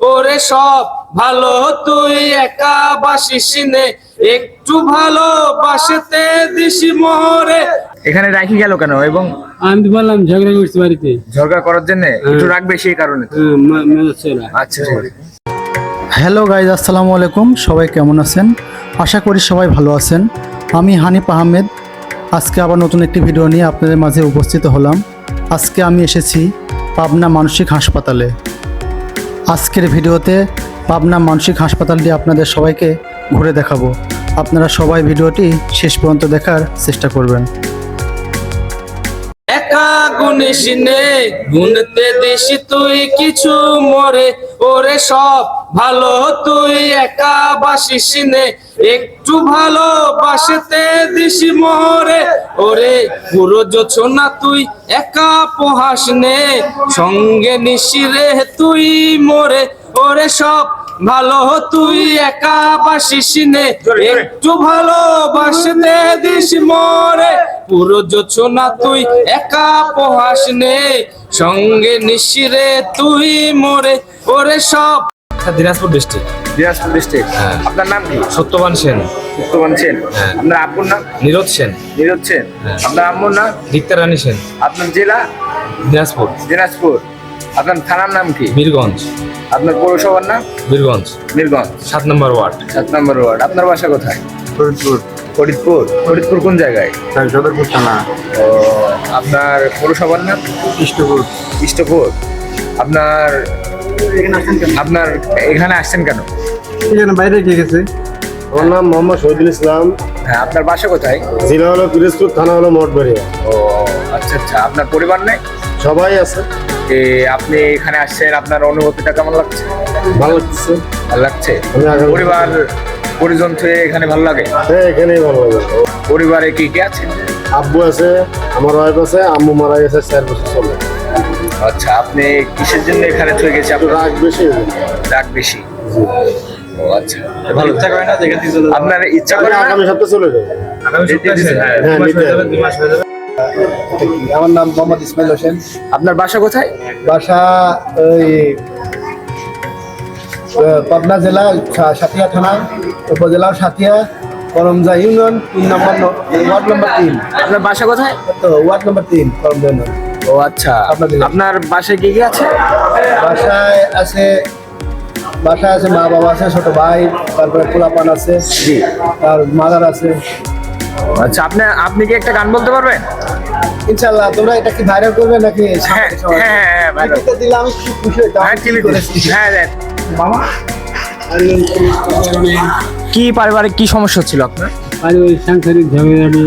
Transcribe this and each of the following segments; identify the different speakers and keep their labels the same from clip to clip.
Speaker 1: ওরে সব ভালো তুই একা বাসিস নে। একটু ভালোবাসতে দিসি মোরে
Speaker 2: এখানে রাখি গেল কেন? এবং
Speaker 3: আমি তো বললাম ঝগড়া করছি বাড়িতে।
Speaker 2: ঝগড়া করার জন্য একটু রাখবে সেই কারণে
Speaker 3: হ্যাঁ, চলা
Speaker 2: আচ্ছা
Speaker 4: হ্যালো গাইজ আসসালামু আলাইকুম। সবাই কেমন আছেন? আশা করি সবাই ভালো আছেন। আমি হানিফ আহমেদ। আজকে আবার নতুন একটি ভিডিও নিয়ে আপনাদের মাঝে উপস্থিত হলাম। আজকে আমি এসেছি পাবনা মানসিক হাসপাতালে। আজকের ভিডিওতে পাবনা মানসিক হাসপাতালটি আপনাদের সবাইকে ঘুরে দেখাবো। আপনারা সবাই ভিডিওটি শেষ পর্যন্ত দেখার চেষ্টা করবেন।
Speaker 1: একা গুনিস নে গুনতে দিস তুই কিছু মরে, ওরে সব ভালো তুই একা বাসিস নে একটু ভালোবাসতে দিস মোরে ওরে পুরো না তুই একা পোহাস নে সঙ্গে নিশিরে তুই মোরে। ওরে সব ভালো তুই একা বাসিস নে একটু ভালোবাসতে দিস মোরে। পুরো না তুই একা পোহাস নে সঙ্গে নিশিরে তুই মোরে। ওরে সব দিনাজপুর ডিস্ট্রিক্ট
Speaker 2: দিনাজপুর ডিস্ট্রিক্ট আপনার নাম কি?
Speaker 1: সত্যবান সেন।
Speaker 2: সত্যবান সেন।
Speaker 1: হ্যাঁ।
Speaker 2: আপনার আব্বুর নাম?
Speaker 1: নিরোধ সেন।
Speaker 2: নীরজ সেন।
Speaker 1: হ্যাঁ।
Speaker 2: আপনার আম্মুর নাম?
Speaker 1: দীপ্তা রানী সেন।
Speaker 2: আপনার জেলা?
Speaker 1: দিনাজপুর।
Speaker 2: দিনাজপুর। আপনার থানার নাম কি?
Speaker 1: বীরগঞ্জ।
Speaker 2: আপনার পৌরসভার নাম?
Speaker 1: বীরগঞ্জ।
Speaker 2: মিরগঞ্জ
Speaker 1: সাত নম্বর ওয়ার্ড।
Speaker 2: সাত নম্বর ওয়ার্ড। আপনার বাসা কোথায়?
Speaker 3: ফরিদপুর।
Speaker 2: ফরিদপুর। ফরিদপুর কোন জায়গায়?
Speaker 3: সদরপুর থানা।
Speaker 2: ও আপনার পৌরসভার নাম?
Speaker 3: ইষ্টপুর
Speaker 2: ইষ্টপুর আপনার আপনার এখানে আসছেন কেন?
Speaker 3: যেন বাইরে কে গেছে?
Speaker 5: আমার নাম মোহাম্মদ শহীদুল ইসলাম।
Speaker 2: হ্যাঁ আপনার বাসা কোথায়?
Speaker 5: জেলা হলো পিরোজপুর থানা হলো মঠবাড়িয়া।
Speaker 2: ও আচ্ছা আচ্ছা। আপনার পরিবার নেই?
Speaker 5: সবাই আছে।
Speaker 2: আপনি এখানে আসছেন আপনার অনুভূতিটা কেমন লাগছে?
Speaker 5: ভালো লাগছে।
Speaker 2: ভালো লাগছে? পরিবার পরিজন থেকে এখানে ভালো লাগে?
Speaker 5: হ্যাঁ এখানেই ভালো লাগে।
Speaker 2: পরিবারে কি কি আছে?
Speaker 5: আব্বু আছে আমার ওয়াইফ আছে আম্মু মারা গেছে চার বছর চলে।
Speaker 2: আচ্ছা আপনি কিসের জন্য এখানে থেকে গেছে আপনার
Speaker 5: রাগ বেশি
Speaker 2: রাগ বেশি? ও আচ্ছা। ভালো ইচ্ছা করে না আপনার ইচ্ছা করে
Speaker 5: আগামী সপ্তাহে চলে যাব। হ্যাঁ নিতে হবে।
Speaker 6: আমার নাম মোহাম্মদ ইসমাইল হোসেন।
Speaker 2: আপনার বাসা কোথায়?
Speaker 6: বাসা ওই পাবনা জেলা সা- সাথিয়া থানা উপজেলা সাথিয়া করমজা ইউনিয়ন তিন নম্বর ওয়ার্ড নম্বর তিন।
Speaker 2: আপনার বাসা কোথায়?
Speaker 6: তো ওয়ার্ড নম্বর তিন করমজা ইউনিয়ন।
Speaker 2: ও আচ্ছা।
Speaker 6: আপনার দিকে।
Speaker 2: আপনার বাসায় কি কি আছে?
Speaker 6: বাসায় আছে বাসায় আছে মা বাবা আছে ছোট ভাই তারপরে পোলাপান আছে
Speaker 2: জি।
Speaker 6: আর মাদার আছে।
Speaker 2: আচ্ছা আপনি আপনি কি একটা গান বলতে পারবেন?
Speaker 6: ইনশাল্লাহ তোমরা এটা কি ভাইরাল করবে নাকি
Speaker 2: হ্যাঁ হ্যাঁ হ্যাঁ।
Speaker 6: টিভিতে দিলে আমি খুব খুশি হইতাম
Speaker 2: হ্যাঁ। হ্যাঁ।
Speaker 6: মামা
Speaker 2: কি পারিবারিক কি সমস্যা ছিল আপনার?
Speaker 3: ওই সাংসারিক ঝগড়াঝাটি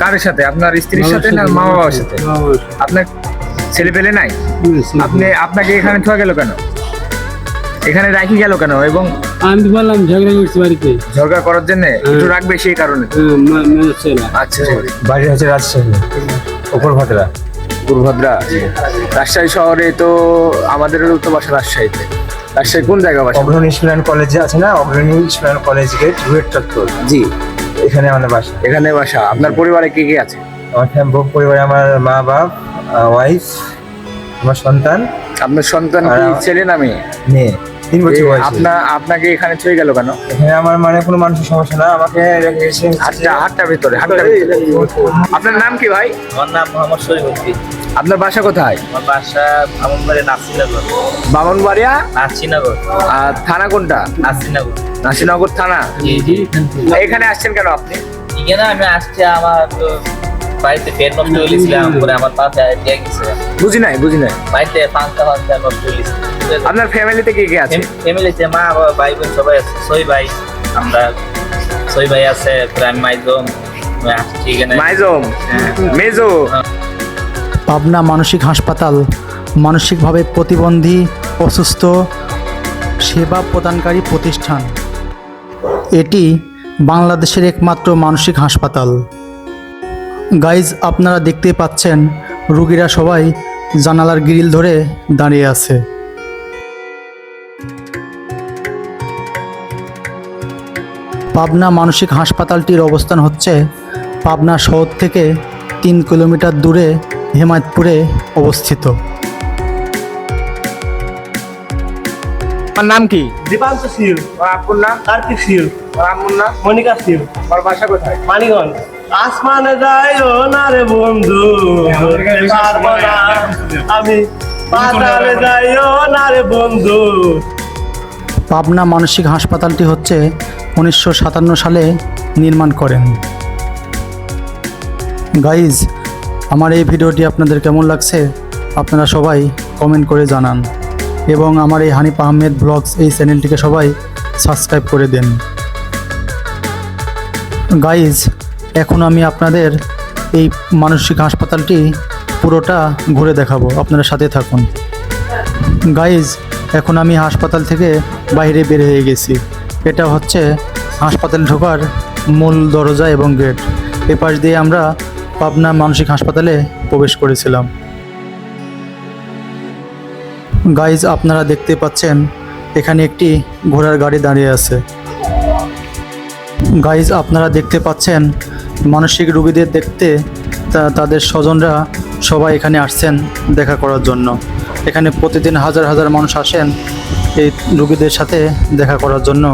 Speaker 2: কার সাথে? আপনার স্ত্রীর সাথে না মা বাবার সাথে। আপনার ছেলে পেলে নাই? আপনি আপনাকে এখানে থোয়া গেল কেন? এখানে রাখি গেল কেন? এবং
Speaker 3: আমি বললাম ঝগড়া করছি বাড়িতে।
Speaker 2: ঝগড়া করার জন্য একটু রাখবে সেই কারণে?
Speaker 3: হ্যাঁ, চলা
Speaker 2: আচ্ছা
Speaker 3: বাড়ি হচ্ছে রাজশাহী। উপর ভাতরা
Speaker 2: পূর্ভদ্রা রাজশাহী শহরে তো আমাদেরও তো বাসা রাজশাহীতে। রাজশাহী কোন জায়গা বাসা?
Speaker 7: অগ্রণী স্টুডেন্ট কলেজে আছে না? Agrani student college gate RUET চত্বর।
Speaker 2: জি।
Speaker 7: এখানে আমাদের বাসা।
Speaker 2: এখানে বাসা। আপনার পরিবারে কে কে আছে?
Speaker 7: আমার পরিবারে আমার মা বাপ ওয়াইফ আমার সন্তান।
Speaker 2: আপনার সন্তান কি ছেলে না মেয়ে?
Speaker 7: মেয়ে তিন বছর বয়স।
Speaker 2: আপনার আপনাকে এখানে ছুঁয়ে গেল কেন?
Speaker 7: এখানে আমার মানে কোনো মানুষের সমস্যা না আমাকে
Speaker 2: ভিতরে ভিতরে। আপনার নাম কি ভাই?
Speaker 8: আমার নাম মোহাম্মদ
Speaker 2: আপনার বাসা কোথায়?
Speaker 8: আমার বাসা আমনবাড়ি নাসিনগর
Speaker 2: বামনবাড়িয়া?
Speaker 8: নাসিনগর
Speaker 2: আর থানা কোনটা?
Speaker 8: নাসিনগর
Speaker 2: নাসিনগর থানা?
Speaker 8: জি জি।
Speaker 2: এখানে আসছেন কেন আপনি?
Speaker 8: এখানে আমি আসছি আমার তো বাড়িতে ফের নষ্ট হয়েছিলাম পরে আমার পাশে দিয়ে গেছে।
Speaker 2: বুঝি নাই বুঝি নাই।
Speaker 8: বাড়িতে পাঁচটা পাঁচটা নষ্ট হয়েছে
Speaker 2: আপনার ফ্যামিলিতে কে কে আছে?
Speaker 8: ফ্যামিলিতে মা বাবা ভাই বোন সবাই আছে ছয় ভাই আমরা ছয় ভাই আছে পরে মাইজম
Speaker 2: মাইজম মেজো।
Speaker 4: পাবনা মানসিক হাসপাতাল মানসিকভাবে প্রতিবন্ধী অসুস্থ সেবা প্রদানকারী প্রতিষ্ঠান। এটি বাংলাদেশের একমাত্র মানসিক হাসপাতাল। গাইজ আপনারা দেখতে পাচ্ছেন রুগীরা সবাই জানালার গ্রিল ধরে দাঁড়িয়ে আছে। পাবনা মানসিক হাসপাতালটির অবস্থান হচ্ছে পাবনা শহর থেকে তিন কিলোমিটার দূরে হেমায়তপুরে অবস্থিত।
Speaker 2: নাম কি? আপুর নাম?
Speaker 6: কার্তিক
Speaker 2: আম্মুর নাম?
Speaker 6: মনিকা
Speaker 2: ওর বাসা কোথায়?
Speaker 6: মানিগঞ্জ আসমানে যাইও না রে বন্ধু? আমি পাতালে যাইও না রে বন্ধু।
Speaker 4: পাবনা মানসিক হাসপাতালটি হচ্ছে উনিশশো সাতান্ন সালে নির্মাণ করেন। গাইজ, আমার এই ভিডিওটি আপনাদের কেমন লাগছে আপনারা সবাই কমেন্ট করে জানান এবং আমার এই হানিফ আহমেদ ব্লগস এই চ্যানেলটিকে সবাই সাবস্ক্রাইব করে দেন। গাইজ এখন আমি আপনাদের এই মানসিক হাসপাতালটি পুরোটা ঘুরে দেখাবো। আপনারা সাথে থাকুন। গাইজ এখন আমি হাসপাতাল থেকে বাইরে বের হয়ে গেছি। এটা হচ্ছে হাসপাতাল ঢোকার মূল দরজা এবং গেট। এ পাশ দিয়ে আমরা পাবনা মানসিক হাসপাতালে প্রবেশ করেছিলাম। গাইজ আপনারা দেখতে পাচ্ছেন, এখানে একটি ঘোড়ার গাড়ি দাঁড়িয়ে আছে। গাইজ আপনারা দেখতে পাচ্ছেন মানসিক রোগীদের দেখতে তাদের স্বজনরা সবাই এখানে আসছেন দেখা করার জন্য। এখানে প্রতিদিন হাজার হাজার মানুষ আসেন এই রোগীদের সাথে দেখা করার জন্য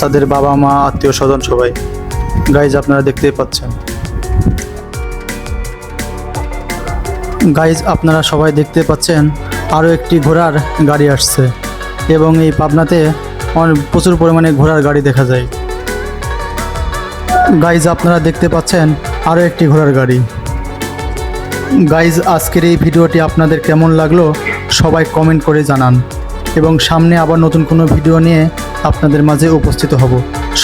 Speaker 4: তাদের বাবা মা, আত্মীয় স্বজন সবাই। গাইজ আপনারা দেখতেই পাচ্ছেন। গাইজ আপনারা সবাই দেখতে পাচ্ছেন আরও একটি ঘোড়ার গাড়ি আসছে এবং এই পাবনাতে অনেক প্রচুর পরিমাণে ঘোড়ার গাড়ি দেখা যায়। গাইজ আপনারা দেখতে পাচ্ছেন আরও একটি ঘোড়ার গাড়ি। গাইজ আজকের এই ভিডিওটি আপনাদের কেমন লাগল সবাই কমেন্ট করে জানান। এবং সামনে আবার নতুন কোনো ভিডিও নিয়ে আপনাদের মাঝে উপস্থিত হব।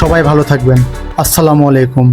Speaker 4: সবাই ভালো থাকবেন। আসসালামু আলাইকুম।